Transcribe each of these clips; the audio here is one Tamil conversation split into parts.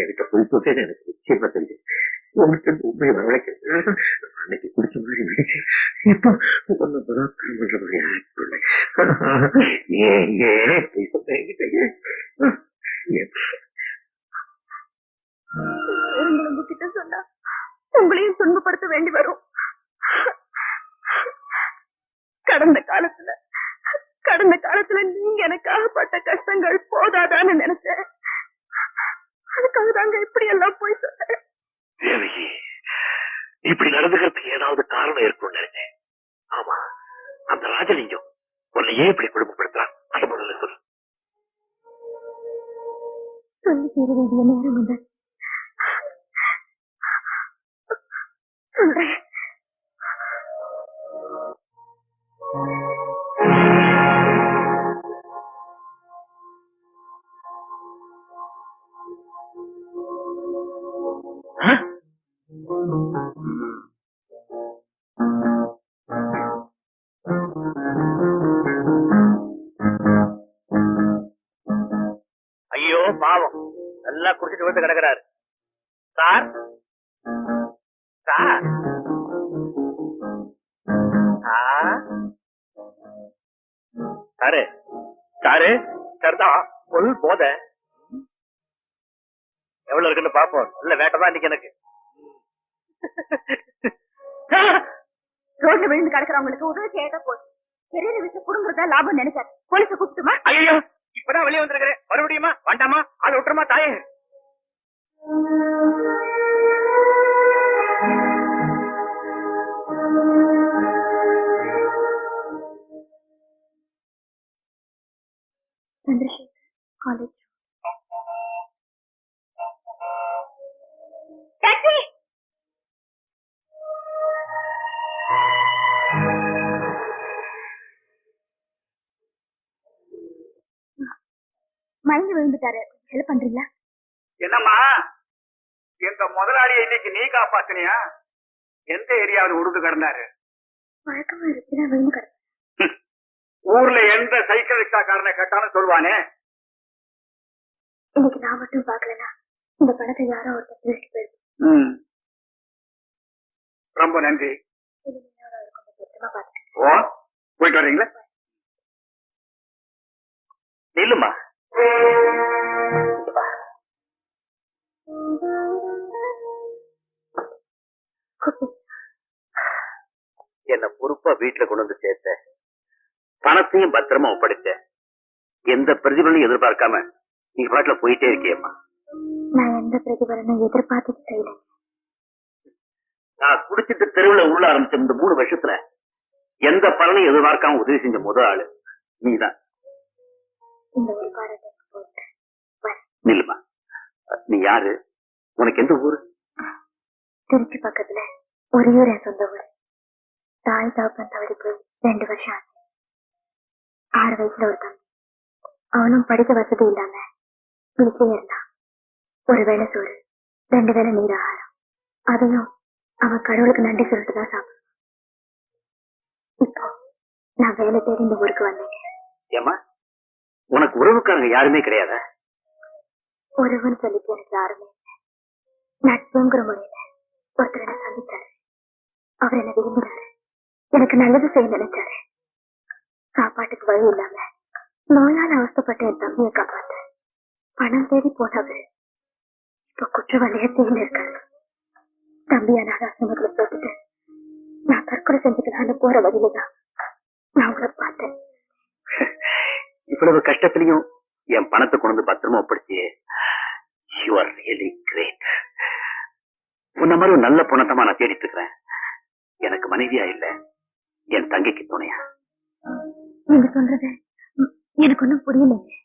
எனக்கு போய் போட்டே எனக்கு நிச்சயமா தெரியும் உண்மையை அன்னைக்கு குடிச்ச மாதிரி இப்போ ஒன்னு பலாத்காரம் பண்ற மாதிரி ஏன் ஏன் போய் என்கிட்ட ஏன்? உங்ககிட்ட சொன்னா உங்களையும் துன்பப்படுத்த வேண்டி வரும் கடந்த காலத்துல கடந்த காலத்துல நீங்க எனக்காக பட்ட கஷ்டங்கள் போதாதான்னு நினைச்சேன் பாவம். நல்லா குடிச்சிட்டு விழுந்து கிடக்குறாரு. Sir? Sir? Sir? Sir. Sir சரிதான் பொருள் போத. எவ்வளவு இருக்குன்னு பாப்போம். இல்ல வேட்டதான் இன்னைக்கு எனக்கு. ரோட்ல விழுந்து கிடக்குறவங்களுக்கு உதவி செய்யட்ட போதும். பெரிய விஷயம் குடும்பத்தா லாபம் நினைச்சாரு. போலீஸ கூப்பிட்டுமா? ஐயோ இப்பதான் வெளியே வந்திருக்கிறேன். மறுபடியுமா? வேண்டாமா? அது விட்டுருமா தாயே? சந்திரசேகர் காலேஜ் பண்றீங்களா? என்னம்மா? எங்க முதலாளியை இன்னைக்கு நீ காப்பாத்தினியா? எந்த ஏரியாவில் உருண்டு கிடந்தாரு? வழக்கமா இருக்குதான் விழுந்து கிடக்கு ஊர்ல எந்த சைக்கிள் ரிக்ஷாக்காரனை கேட்டாலும் சொல்வானே? இன்னைக்கு நான் மட்டும் பாக்கலனா இந்த பணத்தை யாரோ ஒருத்தர் திருட்டு ரொம்ப நன்றி. போயிட்டு வர்றீங்களா? வீட்டுல கொண்டு வந்து சேர்த்த பணத்தையும் பத்திரமா ஒப்படைச்ச எந்த பிரதிபலனையும் எதிர்பார்க்காம நீ பாட்டுல போயிட்டே இருக்கியம்மா. நான் எந்த பிரதிபலனும் எதிர்பார்த்துட்டு செய்யல நான் குடிச்சிட்டு தெருவுல உள்ள ஆரம்பிச்ச இந்த மூணு வருஷத்துல எந்த பலனையும் எதிர்பார்க்காம உதவி செஞ்ச முதல் ஆளு நீதான். ஒரு நில்லுமா. நீ யாரு? உனக்கு எந்த ஊரு? திருச்சி பக்கத்துல ஒரேயூர் என் சொந்த ஊர். தாய் தகப்பன் தவறி போய் ரெண்டு வருஷம் ஆச்சு. ஆறு வயசுல ஒரு தம்பி அவனும் படிக்க வசதி இல்லாம வீட்லயே இருந்தான். ஒரு வேளை சோறு ரெண்டு வேளை நீர் ஆகாரம். அதையும் அவன் கடவுளுக்கு நன்றி சொல்லிட்டு தான் சாப்பிடுவான் இப்போ நான் வேலை தேடி இந்த ஊருக்கு வந்தேன். ஏமா உனக்கு உறவுக்காரங்க யாருமே கிடையாதா? ஒருவன் சொல்லிட்டு எனக்கு யாருமே நட்புங்கிற முறையில ஒருத்தர் என்ன சந்திச்சாரு. அவர் என்ன விரும்பினாரு. எனக்கு நல்லது செய்ய நினைச்சாரு சாப்பாட்டுக்கு வழி இல்லாம நோயால அவஸ்தப்பட்ட என் தம்பியை காப்பாத்த பணம் தேடி போனவர் இப்ப குற்றவாளியா தேர்ந்து இருக்காரு. தம்பி அனாத ஆசிரமத்துல போட்டுட்டு நான் தற்கொலை செஞ்சுக்கலான்னு போற வழியில தான் நான் உங்களை பார்த்தேன். இவ்வளவு கஷ்டத்திலையும் என் பணத்தை கொண்டு வந்து பத்திரமா ஒப்படைச்சியே யூ ஆர் ரியலி கிரேட் உன்ன மாதிரி ஒரு நல்ல பொண்ணத்தமா நான் தேடிட்டு இருக்கிறேன். நீங்க சொல்றது எனக்கு ஒண்ணும் புரியலைங்க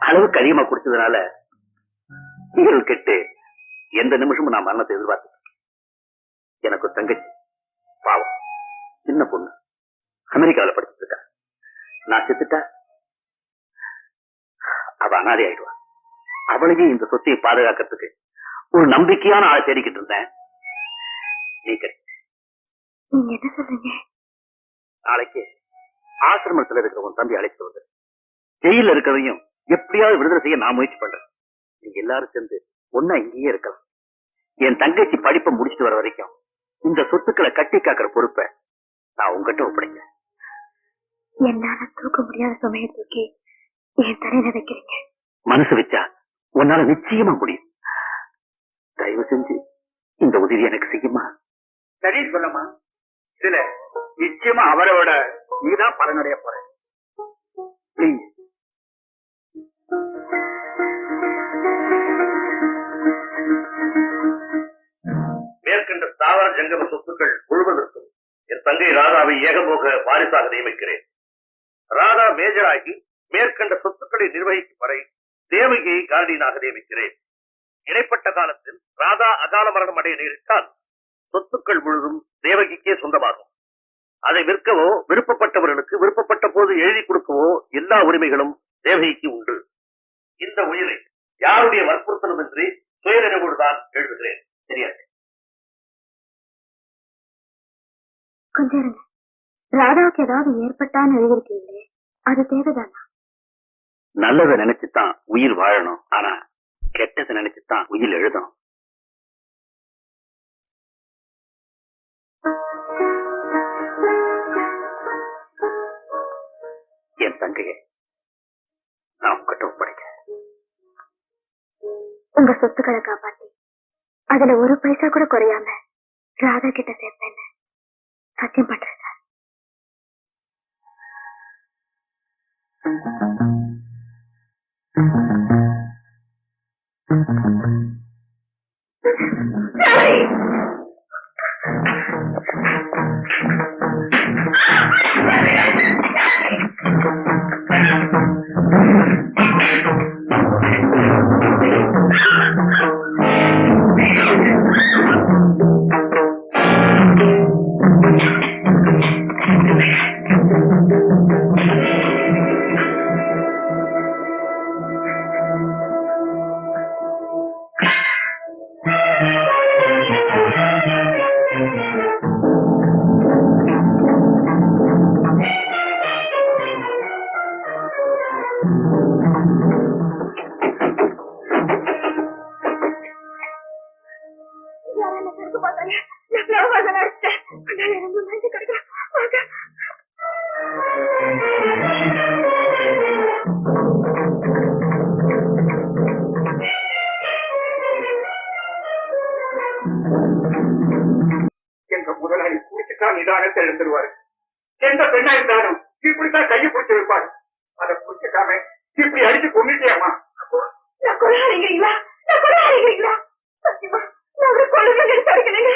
அளவுக்கு அதிகமா குடிச்சதுனால ஈரல் கெட்டு எந்த நிமிஷமும் நான் மரணத்தை எதிர்பார்த்து எனக்கு தங்கச்சி பாவம் சின்ன பொண்ணு அமெரிக்காவில படிச்சுட்டு இருக்கா. நான் செத்துட்டா? அவ அனாதை ஆயிடுவா. அவளையும் இந்த சொத்தையை பாதுகாக்கிறதுக்கு ஒரு நம்பிக்கையான ஆளை தேடிக்கிட்டு இருந்தேன். நீ கிடைச்ச நீங்க என்ன சொல்றீங்க? நாளைக்கு ஆசிரமத்துல இருக்கிற உன் தம்பி அழைச்சிட்டு வந்து ஜெயில இருக்கிறதையும் எப்படியாவது விடுதலை செய்ய நான் முயற்சி பண்றேன். நீங்க எல்லாரும் சேர்ந்து ஒன்னா இங்கேயே இருக்கலாம். என் தங்கச்சி படிப்பை முடிச்சிட்டு வர வரைக்கும் இந்த சொத்துக்களை கட்டி காக்கிற பொறுப்பை நான் உங்ககிட்ட ஒப்படைக்கிறேன். என்னால தூக்க முடியாத சுமையை தூக்கி என் தலையில வைக்கிறீங்க மனசு வச்சா உன்னால நிச்சயமா முடியும். தயவு செஞ்சு இந்த உதவி எனக்கு செய்யுமா? சரி சொல்லமா இதுல நிச்சயமா அவரோட நீதான் பலனடைய போற Please. மேற்கண்ட தாவர ஜங்கம சொத்துக்கள் முழுவதற்கும் என் தங்கை ராதாவை ஏகபோக வாரிசாக நியமிக்கிறேன். ராதா மேஜராகி மேற்கண்ட சொத்துக்களை நிர்வகிக்கும் வரை தேவகியை காரணியனாக நியமிக்கிறேன். இடைப்பட்ட காலத்தில் ராதா அகால மரணம் அடைய நேரிட்டால் சொத்துக்கள் முழுதும் தேவகிக்கே சொந்தமாகும். அதை விற்கவோ விருப்பப்பட்டவர்களுக்கு விருப்பப்பட்ட போது எழுதி கொடுக்கவோ எல்லா உரிமைகளும் தேவகிக்கு உண்டு. இந்த உயிரை யாருடைய வற்புறுத்தலுமின்றி சுயநினைவோடு தான் எழுதுகிறேன். சரியா? கொஞ்சம் ராதாவுக்கு ஏதாவது ஏற்பட்டான்னு எழுதிருக்கீங்களே அது தேவைதானா? நல்லதை நினைச்சுதான் உயிர் வாழணும். ஆனா கெட்டதை நினைச்சுதான் உயிர் எழுதணும். என் தங்கையை நான் உங்ககிட்ட ஒப்படைக்கிறேன் உங்க சொத்துக்களை காப்பாத்தி. அதுல ஒரு பைசா கூட குறையாம ராதா கிட்ட சேர்ப்பேன்னு சத்தியம் பண்றேன் சார். எங்க முதலாளி குடிச்சுதான் நிதானத்தை எழுந்துருவாரு. எந்த பெண்ணா இருந்தாலும் இப்படித்தான் கையை பிடிச்சு வைப்பாரு. அதை பிடிச்சிக்காம இப்படி அடிச்சு கொண்டுட்டியாமா நான் கொலையாளிங்களா நான் கொலையாளிங்களா சத்தியமா நான் அவரை கொல்லுங்க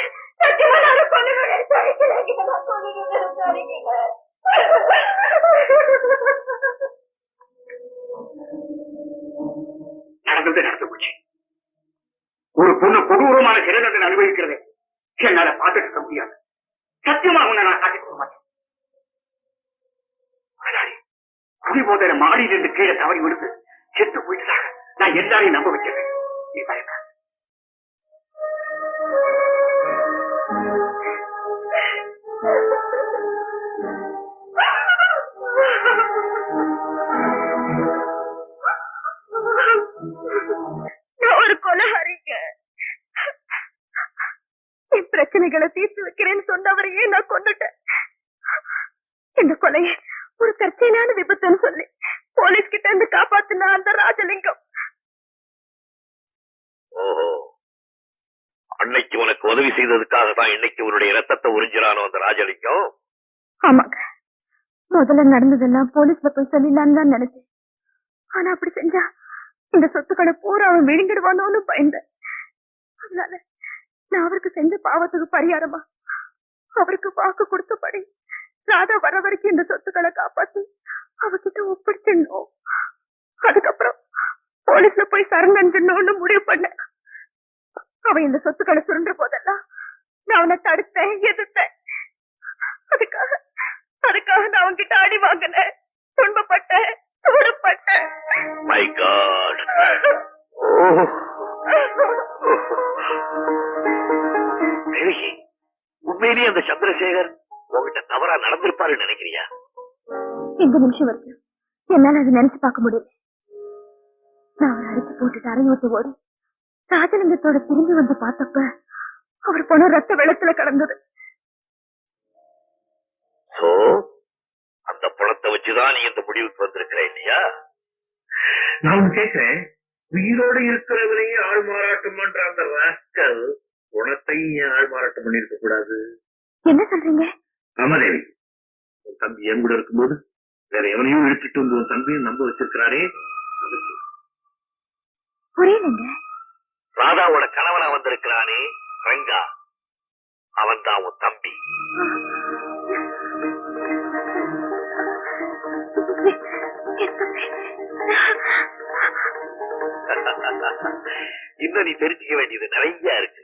நடந்தது நடந்து போச்சு. ஒரு பொண்ணு கொடூரமான சிறை அனுபவிக்கிறது. என்னால பார்த்துட்டு இருக்க முடியாது. சத்தியமா உன்னை நான் காட்டிக் கொடுக்க மாட்டேன். குடி குடிபோதையில மாடியிலிருந்து கீழே தவறி விடுத்து செத்து போயிட்டதாக நான் எல்லாரையும் நம்ப வைக்கிறேன் நீ பயப்படாத. பிரச்சனைகளை தீர்த்து வைக்கிறேன்னு சொன்னவரையே நான் கொண்டுட்டேன் இந்த கொலையை ஒரு தற்செயலான விபத்துன்னு சொல்லி போலீஸ் கிட்ட இருந்து காப்பாத்துன அந்த ராஜலிங்கம். ஓஹோ. அன்னைக்கு உனக்கு உதவி செய்ததுக்காக தான் இன்னைக்கு உன்னுடைய ரத்தத்தை உறிஞ்சிறானோ அந்த ராஜலிங்கம்? ஆமாங்க. முதல்ல நடந்ததெல்லாம் போலீஸ்ல போய் சொல்லிடலான்னு தான் நினைச்சேன். ஆனா அப்படி செஞ்சா இந்த சொத்துக்களை பூரா அவன் விழுங்கிடுவானோன்னு பயந்தேன். அதனால நான் அவருக்கு செஞ்ச பாவத்துக்கு பரிகாரமா? அவருக்கு வாக்கு கொடுத்தபடி ராதா வர வரைக்கும் இந்த சொத்துக்களை காப்பாத்தி அவகிட்ட ஒப்படைச்சிடணும். அதுக்கப்புறம் போலீஸ்ல போய் சரணடைஞ்சணும்னு முடிவு பண்ணேன். அவன் இந்த சொத்துக்களை சுருண்ட போதெல்லாம் நான் அவனை தடுத்தேன் எதிர்த்தேன். அதுக்காக அதுக்காக நான் அவன்கிட்ட அடி வாங்கினேன். துன்பப்பட்டேன் தூரப்பட்டேன் உண்மையிலேயே அந்த சந்திரசேகர் உங்ககிட்ட தவறா நடந்திருப்பாருன்னு நினைக்கிறியா? இந்த நிமிஷம் வரைக்கும் என்னால அதை நினைச்சு பார்க்க முடியல. நான் அவரை அடிச்சு போட்டுட்டு அரை விட்டு ஓடி ராஜலிங்கத்தோட திரும்பி வந்து பார்த்தப்ப அவர் பணம் ரத்த வெள்ளத்துல கடந்தது சோ அந்த பணத்தை வச்சுதான் நீ இந்த முடிவுக்கு வந்திருக்கிற இல்லையா? நான் கேட்கிறேன் உயிரோட இருக்கிறவனையும் ஆள் மாறாட்டம் பண்ற அந்த ராஸ்கல் குணத்தையும் ஏன் ஆள் மாறாட்டம் பண்ணிருக்க கூடாது. என்ன சொல்றீங்க? ராமதேவி உன் தம்பி என் கூட இருக்கும்போது வேற எவனையும் இழுத்துட்டு வந்து உன் தம்பியும் நம்ப வச்சிருக்கிறாரே. புரியலங்க ராதாவோட கணவனா வந்திருக்கிறானே ரங்கா. அவன் தான் உன் தம்பி. இன்னும் நீ தெரிஞ்சுக்க வேண்டியது நிறைய இருக்கு.